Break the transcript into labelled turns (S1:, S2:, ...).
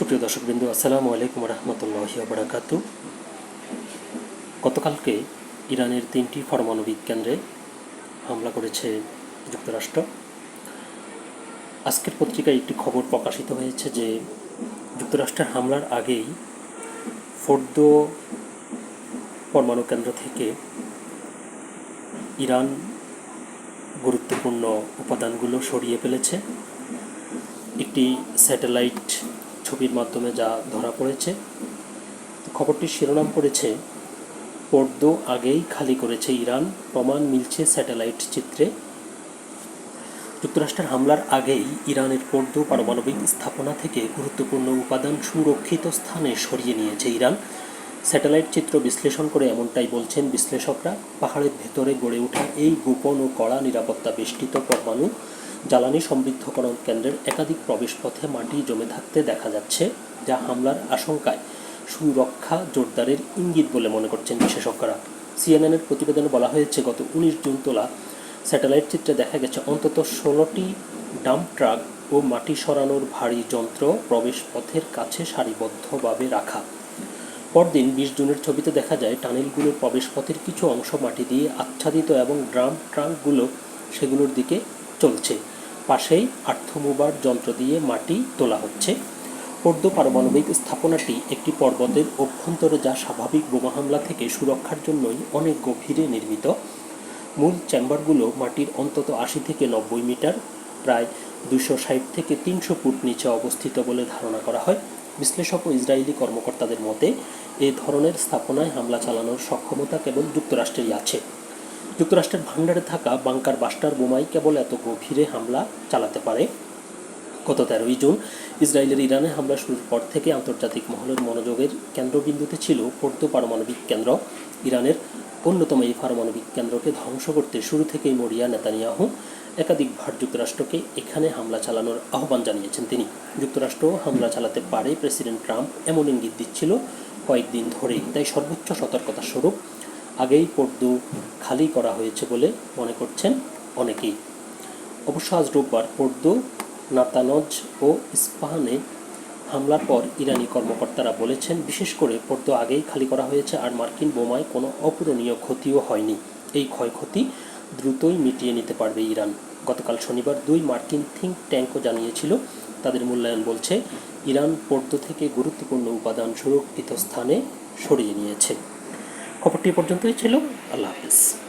S1: সুপ্রিয় দর্শকবৃন্দ, আসসালামু আলাইকুম রহমতুল্লাহ বারাকাতু গতকালকে ইরানের তিনটি পারমাণবিক কেন্দ্রে হামলা করেছে যুক্তরাষ্ট্র। আজকের পত্রিকায় একটি খবর প্রকাশিত হয়েছে যে যুক্তরাষ্ট্রের হামলার আগেই ফোর্দ পরমাণু কেন্দ্র থেকে ইরান গুরুত্বপূর্ণ উপাদানগুলো সরিয়ে ফেলেছে। একটি স্যাটেলাইট ছবির মাধ্যমে যা ধরা পড়েছে। খবরটির শিরোনাম পড়েছে, পর্দ আগেই খালি করেছে ইরান, প্রমাণ মিলছে স্যাটেলাইট চিত্রে। যুক্তরাষ্ট্রের হামলার আগেই ইরানের পর্দ পারমাণবিক স্থাপনা থেকে গুরুত্বপূর্ণ উপাদান সুরক্ষিত স্থানে সরিয়ে নিয়েছে ইরান। স্যাটেলাইট চিত্র বিশ্লেষণ করে এমনটাই বলছেন বিশ্লেষকরা। পাহাড়ের ভেতরে গড়ে ওঠা এই গোপন ও কড়া নিরাপত্তা বেষ্টিত পরমাণু জ্বালানি সমৃদ্ধকরণ কেন্দ্রের একাধিক প্রবেশপথে মাটি জমে থাকতে দেখা যাচ্ছে, যা হামলার আশঙ্কায় সুরক্ষা জোরদারের ইঙ্গিত বলে মনে করছেন বিশেষজ্ঞরা। সিএনএনের প্রতিবেদনে বলা হয়েছে, গত উনিশ জুন তোলা স্যাটেলাইট চিত্রে দেখা গেছে, অন্তত ষোলোটি ডাম্প ট্রাক ও মাটি সরানোর ভারী যন্ত্র প্রবেশপথের কাছে সারিবদ্ধভাবে রাখা। পরদিন বিশ জুনের ছবিতে দেখা যায়, টানেলগুলোর প্রবেশপথের কিছু অংশ মাটি দিয়ে আচ্ছাদিত এবং ড্রাম ট্রাঙ্কগুলো সেগুলোর দিকে চলছে। পাশেই আর্থমোবার যন্ত্র দিয়ে মাটি তোলা হচ্ছে। পর্দ পারমাণবিক স্থাপনাটি একটি পর্বতের অভ্যন্তরে যা স্বাভাবিক বোমা হামলা থেকে সুরক্ষার জন্যই অনেক গভীরে নির্মিত। মূল চেম্বারগুলো মাটির অন্তত আশি থেকে নব্বই মিটার, প্রায় দুশো ষাট থেকে তিনশো ফুট নিচে অবস্থিত বলে ধারণা করা হয়। বিশ্লেষক ও ইসরায়েলি কর্মকর্তাদের মতে, এ ধরনের স্থাপনায় হামলা চালানোর সক্ষমতা কেবল যুক্তরাষ্ট্রেরই আছে। যুক্তরাষ্ট্রের ভাণ্ডারে থাকা বাংকার বাস্টার বোমাই কেবল এত গভীরে হামলা চালাতে পারে? গত তেরোই জুন, ইসরায়েলের ইরানে হামলা শুরুর পর থেকে আন্তর্জাতিক মহলের মনোযোগের কেন্দ্রবিন্দুতে ছিল পর্দ পারমাণবিক কেন্দ্র। ইরানের অন্যতম এই পারমাণবিক কেন্দ্রকে ধ্বংস করতে শুরু থেকেই মরিয়া নেতানিয়াহু একাধিকবার যুক্তরাষ্ট্রকে এখানে হামলা চালানোর আহ্বান জানিয়েছেন তিনি। যুক্তরাষ্ট্র হামলা চালাতে পারে প্রেসিডেন্ট ট্রাম্প এমন ইঙ্গিত দিচ্ছিল কয়েকদিন ধরেই, তাই সর্বোচ্চ সতর্কতা স্বরূপ আগেই পর্দু খালি করা হয়েছে বলে মনে করছেন অনেকেই। অবশ্য আজ রোববার পর্দু, নাতানজ ও ইস্পাহানে হামলার পর ইরানি কর্মকর্তারা বলেছেন, বিশেষ করে পর্দু আগেই খালি করা হয়েছে আর মার্কিন বোমায় কোনো অপূরণীয় ক্ষতিও হয়নি। এই ক্ষয়ক্ষতি দ্রুতই মিটিয়ে নিতে পারবে ইরান। গতকাল শনিবার দুই মার্কিন থিঙ্ক ট্যাঙ্কও জানিয়েছিল, তাদের মূল্যায়ন বলছে, ইরান পর্দু থেকে গুরুত্বপূর্ণ উপাদান সুরক্ষিত স্থানে সরিয়ে নিয়েছে। খবরটি পর্যন্তই ছিল। আল্লাহ হাফিজ।